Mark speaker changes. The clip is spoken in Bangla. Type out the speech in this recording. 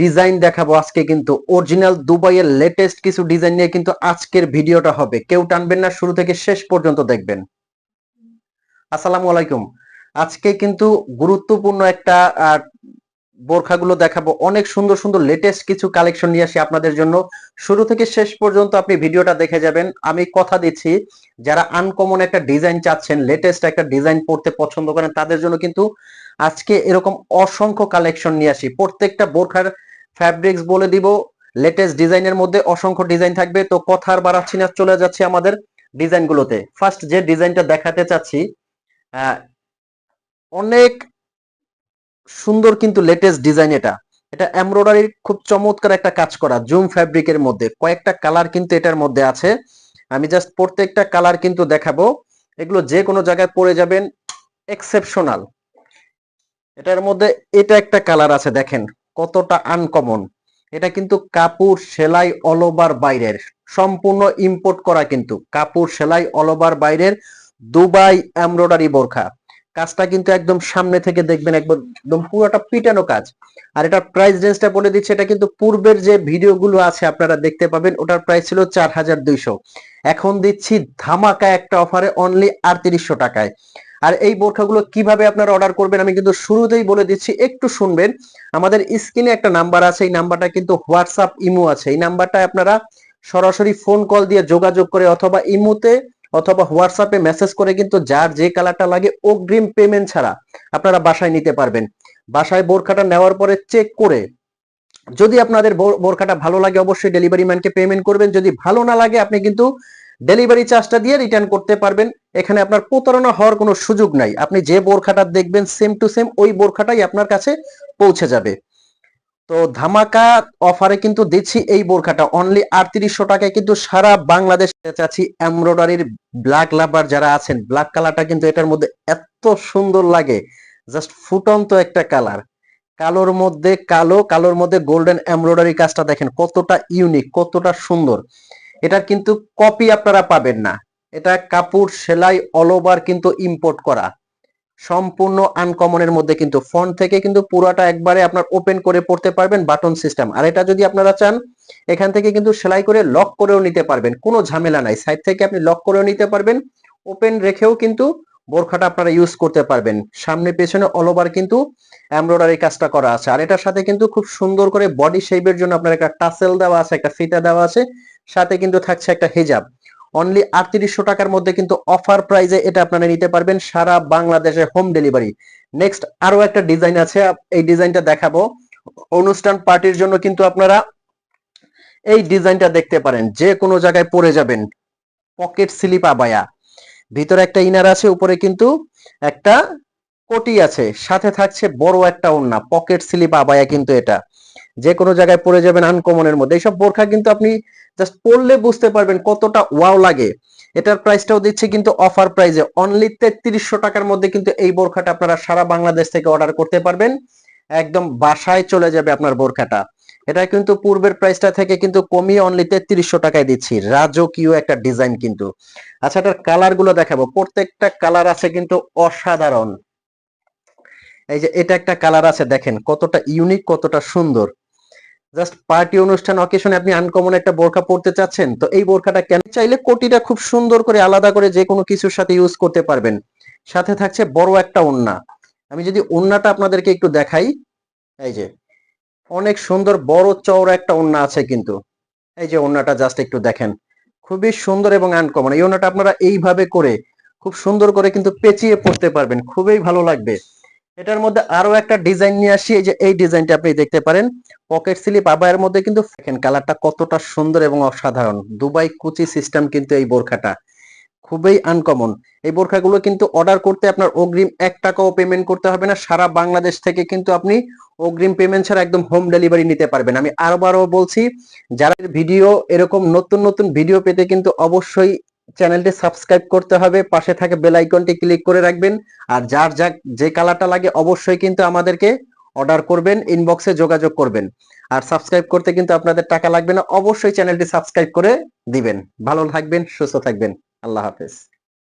Speaker 1: ডিজাইন দেখাবো আজকে কিন্তু। অরিজিনাল দুবাইয়ের লেটেস্ট কিছু ডিজাইন নিয়ে কিন্তু আজকের ভিডিওটা হবে। কেউ টানবেন না, শুরু থেকে শেষ পর্যন্ত দেখবেন। আসসালামু আলাইকুম। আজকে কিন্তু গুরুত্বপূর্ণ একটা বোরখাগুলো দেখাবো। অনেক সুন্দর সুন্দর লেটেস্ট কিছু কালেকশন নিয়ে আসি আপনাদের জন্য। শুরু থেকে শেষ পর্যন্ত আপনি ভিডিওটা দেখে যাবেন। আমি কথা দিচ্ছি, যারা আনকমন একটা ডিজাইন চাচ্ছেন লেটেস্ট একটা ডিজাইন পড়তে পছন্দ করেন, তাদের জন্য কিন্তু আজকে এরকম অসংখ্য কালেকশন নিয়ে আসি। প্রত্যেকটা বোরখার ফ্যাব্রিক্স বলে দিব লেটেস্ট ডিজাইনের মধ্যে অসংখ্য ডিজাইন থাকবে। তো কথার বাড়াচ্ছি না, চলে যাচ্ছে আমাদের ডিজাইনগুলোতে ফার্স্ট যে ডিজাইনটা দেখাতে চাচ্ছি অনেক সুন্দর কিন্তু লেটেস্ট ডিজাইন এটা। এটা এমব্রয়ডারির খুব চমৎকার একটা কাজ করা জুম ফ্যাব্রিকের মধ্যে। কয়েকটা কালার কিন্তু এটার মধ্যে আছে। আমি জাস্ট প্রত্যেকটা কালার কিন্তু দেখাবো। এগুলো যে কোনো জায়গায় পরে যাবেন এক্সেপশনাল এটার মধ্যে এটা একটা কালার আছে, দেখেন কতটা আনকমন এটা কিন্তু কাপুর সেলাই অল ওভার বাইরের, সম্পূর্ণ ইম্পোর্ট করা কিন্তু কাপড় সেলাই অল ওভার বাইরের দুবাই এমব্রয়ডারি বোরখা। কাজটা কিন্তু একদম সামনে থেকে দেখবেন একদম পুরোটা পিটানো কাজ। আর এটার প্রাইস রেঞ্জটা বলে দিচ্ছে, এটা কিন্তু পূর্বের যে ভিডিওগুলো আছে আপনারা দেখতে পাবেন, ওটার প্রাইস ছিল চার হাজার দুইশো। এখন দিচ্ছি ধামাকা একটা অফারে অনলি আটত্রিশশো টাকায়। আর এই বোরখাগুলো কীভাবে আপনারা অর্ডার করবেন আমি কিন্তু শুরুতেই বলে দিচ্ছি, একটু শুনবেন। আমাদের স্ক্রিনে একটা নাম্বার আছে, এই নাম্বারটা কিন্তু হোয়াটসঅ্যাপ ইমো আছে। এই নাম্বারটা আপনারা সরাসরি ফোন কল দিয়ে যোগাযোগ করে অথবা ইমোতে অথবা হোয়াটসঅ্যাপে মেসেজ করে কিন্তু যার যে কালারটা লাগে অগ্রিম পেমেন্ট ছাড়া আপনারা বাসায় নিতে পারবেন। বাসায় বোরখাটা নেওয়ার পরে চেক করে যদি আপনাদের বোর- বোরখাটা ভালো লাগে অবশ্যই ডেলিভারি ম্যানকে পেমেন্ট করবেন। যদি ভালো না লাগে, আপনি কিন্তু ডেলিভারি চার্জটা দিয়ে রিটার্ন করতে পারবেন। এখানে আপনার প্রতারণা হওয়ার কোনো সুযোগ নাই। আপনি যে বোরখাটা দেখবেন সেম টু সেম ওই বোরখাটাই আপনার কাছে পৌঁছে যাবে। তো ধামাকা অফারে কিন্তু দিচ্ছি এই বোরখাটা। অনলি আটত্রিশশো টাকায় কিন্তু সারা বাংলাদেশ চাচ্ছি এমব্রয়ডারির ব্ল্যাক লাভার যারা আছেন ব্ল্যাক কালারটা কিন্তু এটার মধ্যে এত সুন্দর লাগে। জাস্ট ফুটন্ত একটা কালার কালোর মধ্যে কালো, কালোর মধ্যে গোল্ডেন এমব্রয়ডারি কাজটা দেখেন কতটা ইউনিক কতটা সুন্দর। এটার কিন্তু কপি আপনারা পাবেন না। এটা কাপড় সেলাই অল ওভার কিন্তু ইম্পোর্ট করা। সম্পূর্ণ আনকমনের মধ্যে কিন্তু ফন্ট থেকে কিন্তু পুরাটা একবারে আপনার ওপেন করে পড়তে পারবেন বাটন সিস্টেম আর এটা যদি আপনারা চান, এখান থেকে কিন্তু সেলাই করে লক করেও নিতে পারবেন, কোনো ঝামেলা নাই। সাইড থেকে আপনি লক করেও নিতে পারবেন ওপেন রেখেও কিন্তু বোরখাটা আপনারা ইউজ করতে পারবেন। সামনে পেছনে অল ওভার কিন্তু এমব্রয়ডারি কাজটা করা আছে। আর এটার সাথে কিন্তু খুব সুন্দর করে বডি শেপের জন্য আপনার একটা টাসেল দেওয়া আছে, একটা ফিতা দেওয়া আছে, সাথে কিন্তু থাকছে একটা হিজাব অনলি আটত্রিশশো টাকার মধ্যে কিন্তু অফার প্রাইজে এটা আপনারা নিতে পারবেন সারা বাংলাদেশে হোম ডেলিভারি নেক্সট আরও একটা ডিজাইন আছে, এই ডিজাইনটা দেখাবো। অনুষ্ঠান পার্টির জন্য কিন্তু আপনারা এই ডিজাইনটা দেখতে পারেন, যে কোনো জায়গায় পরে যাবেন। পকেট স্লিপ আবায়া। ভিতরে একটা ইনার আছে, উপরে কিন্তু একটা কোটি আছে, সাথে থাকছে বড় একটা ওন্না পকেট স্লিপ আবায়া কিন্তু এটা। যে কোনো জায়গায় পরে যাবেন আনকমনের মধ্যে। এইসব বোরখা কিন্তু আপনি জাস্ট পরলে বুঝতে পারবেন কতটা ওয়াও লাগে। এটার প্রাইসটাও দিচ্ছে কিন্তু অফার প্রাইজে অনলি তেত্রিশশো টাকার মধ্যে কিন্তু এই বোরখাটা আপনারা সারা বাংলাদেশ থেকে অর্ডার করতে পারবেন। একদম বাসায় চলে যাবে আপনার বোরখাটা। এটা কিন্তু পূর্বের প্রাইসটা থেকে কিন্তু কমিয়ে অনলি তেত্রিশশো টাকায় দিচ্ছি। রাজকীয় একটা ডিজাইন কিন্তু। আচ্ছা এটার কালারগুলো দেখাবো। প্রত্যেকটা কালার আছে কিন্তু অসাধারণ। এই যে এটা একটা কালার আছে, দেখেন কতটা ইউনিক কতটা সুন্দর। জাস্ট পার্টি অনুষ্ঠান অকেশনে আপনি আনকমন একটা বোরখা পরতে চাচ্ছেন, তো এই বোরখাটা কেন? চাইলে কোটিটা খুব সুন্দর করে আলাদা করে যে কোনো কিছুর সাথে ইউজ করতে পারবেন। সাথে থাকছে বড় একটা ওন্না আমি যদি ওন্নাটা আপনাদেরকে একটু দেখাই, এই যে অনেক সুন্দর বড় চওড়া একটা ওন্না আছে কিন্তু। এই যে ওন্নাটা জাস্ট একটু দেখেন। খুবই সুন্দর এবং আনকমন এই ওন্নাটা আপনারা এইভাবে করে, খুব সুন্দর করে কিন্তু পেঁচিয়ে পড়তে পারবেন। খুবই ভালো লাগবে। এটার মধ্যে আরও একটা ডিজাইন নিয়ে আসি, এই যে এই ডিজাইনটা আপনি দেখতে পারেন। পকেট স্লিপ আবায়ের মধ্যে কিন্তু দেখেন কালারটা কতটা সুন্দর এবং অসাধারণ। দুবাই কুচি সিস্টেম কিন্তু এই বোরখাটা। খুবই আনকমন এই বোরখাগুলো কিন্তু অর্ডার করতে আপনার অগ্রিম এক টাকাও পেমেন্ট করতে হবে না। সারা বাংলাদেশ থেকে কিন্তু আপনি অগ্রিম পেমেন্ট ছাড়া একদম হোম ডেলিভারি নিতে পারবেন। আমি আরও আরবারও বলছি, যারা ভিডিও এরকম নতুন নতুন ভিডিও পেতে কিন্তু অবশ্যই চ্যানেলটি সাবস্ক্রাইব করতে হবে। পাশে থাকে বেল আইকনটি ক্লিক করে রাখবেন। আর যার যা, যে কালারটা লাগে অবশ্যই কিন্তু আমাদেরকে অর্ডার করবেন, ইনবক্সে যোগাযোগ করবেন। আর সাবস্ক্রাইব করতে কিন্তু আপনাদের টাকা লাগবে না। অবশ্যই চ্যানেলটি সাবস্ক্রাইব করে দিবেন। ভালো থাকবেন, সুস্থ থাকবেন। আল্লাহ হাফেজ।